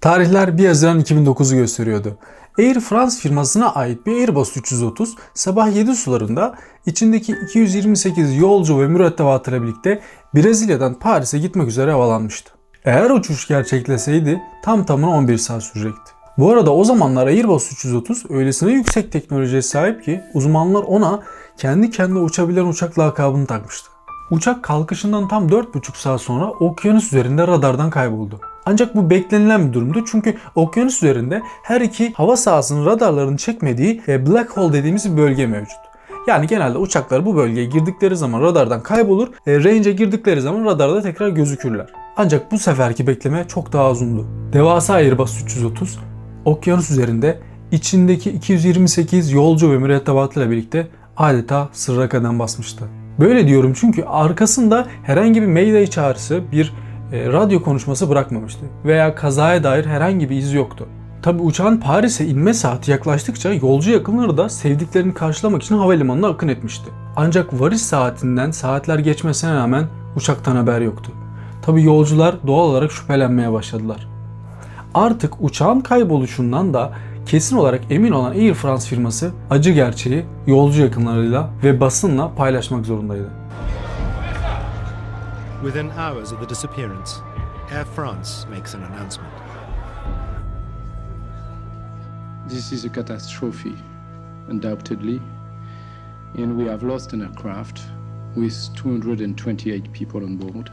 Tarihler 1 Haziran 2009'u gösteriyordu. Air France firmasına ait bir Airbus 330 sabah 7 sularında içindeki 228 yolcu ve mürettebatıyla birlikte Brezilya'dan Paris'e gitmek üzere havalanmıştı. Eğer uçuş gerçekleşseydi tam tamına 11 saat sürecekti. Bu arada o zamanlar Airbus 330 öylesine yüksek teknolojiye sahip ki uzmanlar ona kendi kendine uçabilen uçak lakabını takmıştı. Uçak kalkışından tam 4,5 saat sonra okyanus üzerinde radardan kayboldu. Ancak bu beklenilen bir durumdu çünkü okyanus üzerinde her iki hava sahasının radarlarını çekmediği e, black hole dediğimiz bir bölge mevcut. Yani genelde uçaklar bu bölgeye girdikleri zaman radardan kaybolur, e, range'e girdikleri zaman radarda tekrar gözükürler. Ancak bu seferki bekleme çok daha uzundu. Devasa Airbus 330 okyanus üzerinde içindeki 228 yolcu ve mürettebatıyla birlikte adeta sırra kadem basmıştı. Böyle diyorum çünkü arkasında herhangi bir mayday çağrısı, bir radyo konuşması bırakmamıştı veya kazaya dair herhangi bir iz yoktu. Tabi uçağın Paris'e inme saati yaklaştıkça yolcu yakınları da sevdiklerini karşılamak için havalimanına akın etmişti. Ancak varış saatinden saatler geçmesine rağmen uçaktan haber yoktu. Tabi yolcular doğal olarak şüphelenmeye başladılar. Artık uçağın kayboluşundan da kesin olarak emin olan Air France firması acı gerçeği yolcu yakınlarıyla ve basınla paylaşmak zorundaydı. Within hours of the disappearance, Air France makes an announcement. This is a catastrophe, undoubtedly, and we have lost an aircraft with 228 people on board.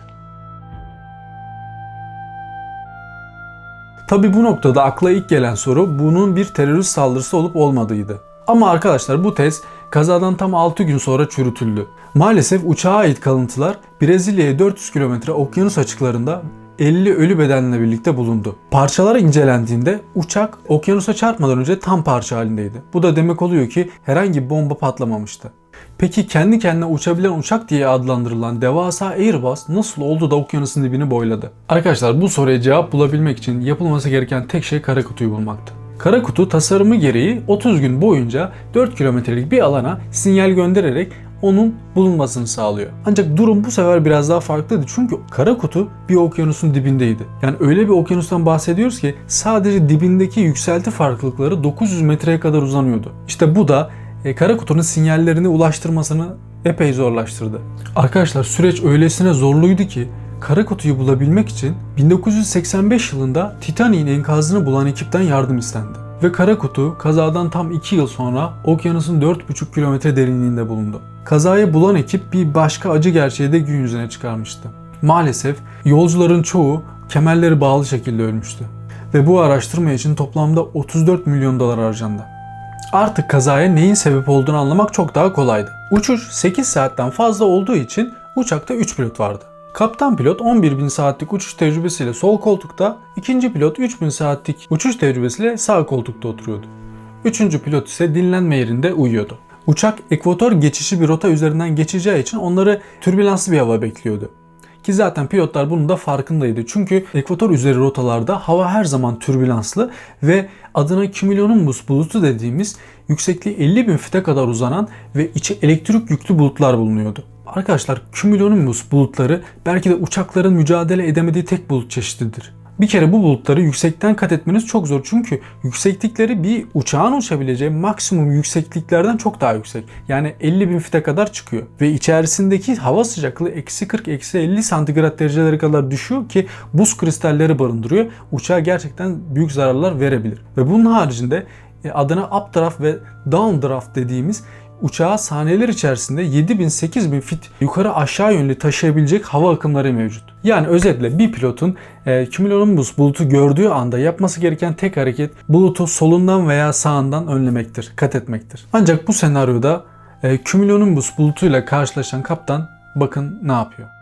Tabi bu noktada akla ilk gelen soru bunun bir terörist saldırısı olup olmadığıydı. Ama arkadaşlar bu tez kazadan tam 6 gün sonra çürütüldü. Maalesef uçağa ait kalıntılar Brezilya'ya 400 kilometre okyanus açıklarında 50 ölü bedenle birlikte bulundu. Parçalar incelendiğinde uçak okyanusa çarpmadan önce tam parça halindeydi. Bu da demek oluyor ki herhangi bir bomba patlamamıştı. Peki kendi kendine uçabilen uçak diye adlandırılan devasa Airbus nasıl oldu da okyanusun dibini boyladı? Arkadaşlar bu soruya cevap bulabilmek için yapılması gereken tek şey kara kutuyu bulmaktı. Kara kutu tasarımı gereği 30 gün boyunca 4 kilometrelik bir alana sinyal göndererek onun bulunmasını sağlıyor. Ancak durum bu sefer biraz daha farklıydı çünkü kara kutu bir okyanusun dibindeydi. Yani öyle bir okyanustan bahsediyoruz ki sadece dibindeki yükselti farklılıkları 900 metreye kadar uzanıyordu. İşte bu da e, kara kutunun sinyallerini ulaştırmasını epey zorlaştırdı. Arkadaşlar süreç öylesine zorluydu ki kara kutuyu bulabilmek için 1985 yılında Titanic'in enkazını bulan ekipten yardım istendi. Ve kara kutu kazadan tam 2 yıl sonra okyanusun 4,5 kilometre derinliğinde bulundu. Kazayı bulan ekip bir başka acı gerçeği de gün yüzüne çıkarmıştı. Maalesef yolcuların çoğu kemerleri bağlı şekilde ölmüştü. Ve bu araştırma için toplamda 34 milyon dolar harcandı. Artık kazaya neyin sebep olduğunu anlamak çok daha kolaydı. Uçuş 8 saatten fazla olduğu için uçakta 3 pilot vardı. Kaptan pilot 11.000 saatlik uçuş tecrübesiyle sol koltukta, ikinci pilot 3.000 saatlik uçuş tecrübesiyle sağ koltukta oturuyordu. Üçüncü pilot ise dinlenme yerinde uyuyordu. Uçak ekvator geçişi bir rota üzerinden geçeceği için onları türbülanslı bir hava bekliyordu. Ki zaten pilotlar bunun da farkındaydı. Çünkü ekvator üzeri rotalarda hava her zaman türbülanslı ve adına cumulonimbus bulutu dediğimiz yüksekliği 50 bin fite kadar uzanan ve içi elektrik yüklü bulutlar bulunuyordu. Arkadaşlar cumulonimbus bulutları belki de uçakların mücadele edemediği tek bulut çeşididir. Bir kere bu bulutları yüksekten kat etmeniz çok zor çünkü yükseklikleri bir uçağın uçabileceği maksimum yüksekliklerden çok daha yüksek. Yani 50 bin fite kadar çıkıyor. Ve içerisindeki hava sıcaklığı eksi 40 eksi 50 santigrat dereceleri kadar düşüyor ki buz kristalleri barındırıyor. Uçağa gerçekten büyük zararlar verebilir. Ve bunun haricinde e, adına updraft ve downdraft dediğimiz uçağı saniyeler içerisinde 7000-8000 fit yukarı aşağı yönlü taşıyabilecek hava akımları mevcut. Yani özetle bir pilotun e, cumulonimbus bulutu gördüğü anda yapması gereken tek hareket bulutu solundan veya sağından önlemektir, kat etmektir. Ancak bu senaryoda e, cumulonimbus bulutuyla karşılaşan kaptan bakın ne yapıyor.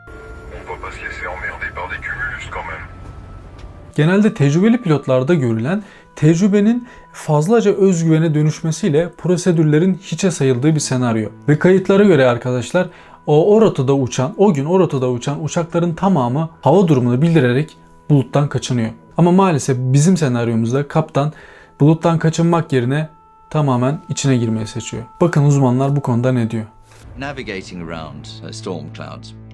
Genelde tecrübeli pilotlarda görülen tecrübenin fazlaca özgüvene dönüşmesiyle prosedürlerin hiçe sayıldığı bir senaryo. Ve kayıtlara göre arkadaşlar o, o rotada uçan, o gün o rotada uçan uçakların tamamı hava durumunu bildirerek buluttan kaçınıyor. Ama maalesef bizim senaryomuzda kaptan buluttan kaçınmak yerine tamamen içine girmeyi seçiyor. Bakın uzmanlar bu konuda ne diyor. Navigating around storm clouds.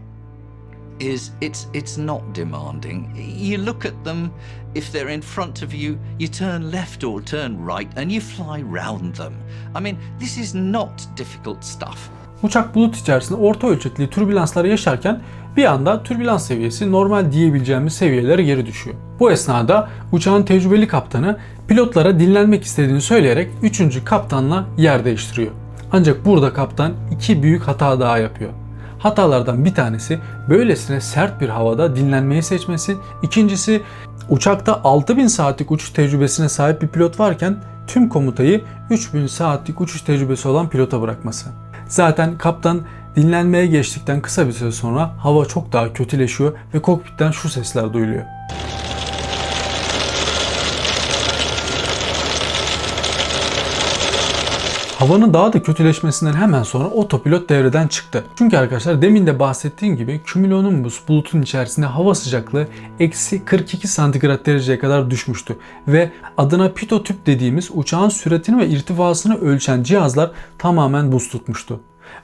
İs it's it's not demanding. You look at them, if they're in front of you, you turn left or turn right and you fly round them. I mean, this is not difficult stuff. Uçak bulut içerisinde orta ölçekli türbülanslar yaşarken bir anda türbülans seviyesi normal diyebileceğimiz seviyelere geri düşüyor. Bu esnada uçağın tecrübeli kaptanı pilotlara dinlenmek istediğini söyleyerek 3. kaptanla yer değiştiriyor. Ancak burada kaptan iki büyük hata daha yapıyor. Hatalardan bir tanesi böylesine sert bir havada dinlenmeyi seçmesi. İkincisi uçakta 6000 saatlik uçuş tecrübesine sahip bir pilot varken tüm komutayı 3000 saatlik uçuş tecrübesi olan pilota bırakması. Zaten kaptan dinlenmeye geçtikten kısa bir süre sonra hava çok daha kötüleşiyor ve kokpitten şu sesler duyuluyor. Havanın daha da kötüleşmesinden hemen sonra otopilot devreden çıktı. Çünkü arkadaşlar demin de bahsettiğim gibi cumulonimbus bulutun içerisinde hava sıcaklığı eksi 42 santigrat dereceye kadar düşmüştü. Ve adına pitotüp dediğimiz uçağın süratini ve irtifasını ölçen cihazlar tamamen buz tutmuştu.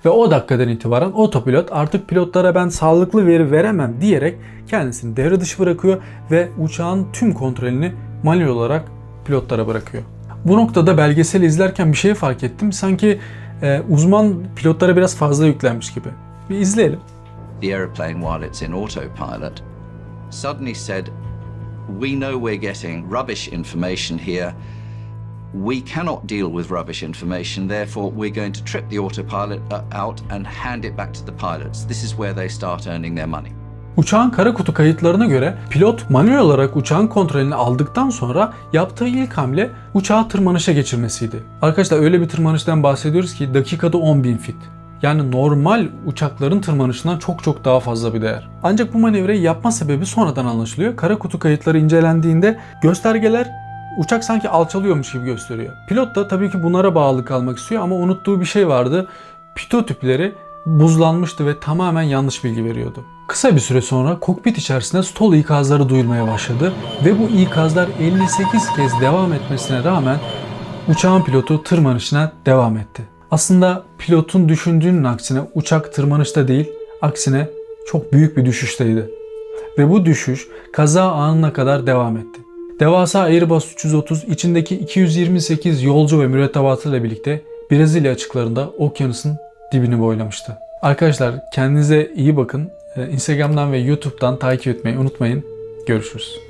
Ve o dakikadan itibaren otopilot artık pilotlara ben sağlıklı veri veremem diyerek kendisini devre dışı bırakıyor ve uçağın tüm kontrolünü manuel olarak pilotlara bırakıyor. Bu noktada belgeseli izlerken bir şey fark ettim. Sanki e, uzman pilotlara biraz fazla yüklenmiş gibi. Bir izleyelim. The aeroplane, while it's in autopilot, suddenly said, We know we're getting rubbish information here. We cannot deal with rubbish information, therefore, we're going to trip the autopilot uh, out and hand it back to the pilots. This is where they start earning their money. Uçağın kara kutu kayıtlarına göre pilot manuel olarak uçağın kontrolünü aldıktan sonra yaptığı ilk hamle uçağı tırmanışa geçirmesiydi. Arkadaşlar öyle bir tırmanıştan bahsediyoruz ki dakikada 10.000 fit. Yani normal uçakların tırmanışından çok çok daha fazla bir değer. Ancak bu manevrayı yapma sebebi sonradan anlaşılıyor. Kara kutu kayıtları incelendiğinde göstergeler uçak sanki alçalıyormuş gibi gösteriyor. Pilot da tabii ki bunlara bağlı kalmak istiyor ama unuttuğu bir şey vardı. Pito tüpleri buzlanmıştı ve tamamen yanlış bilgi veriyordu. Kısa bir süre sonra kokpit içerisinde stol ikazları duyulmaya başladı ve bu ikazlar 58 kez devam etmesine rağmen uçağın pilotu tırmanışına devam etti. Aslında pilotun düşündüğünün aksine uçak tırmanışta değil, aksine çok büyük bir düşüşteydi. Ve bu düşüş kaza anına kadar devam etti. Devasa Airbus 330 içindeki 228 yolcu ve mürettebatıyla birlikte Brezilya açıklarında okyanusun dibini boylamıştı. Arkadaşlar kendinize iyi bakın. Ee, Instagram'dan ve YouTube'dan takip etmeyi unutmayın. Görüşürüz.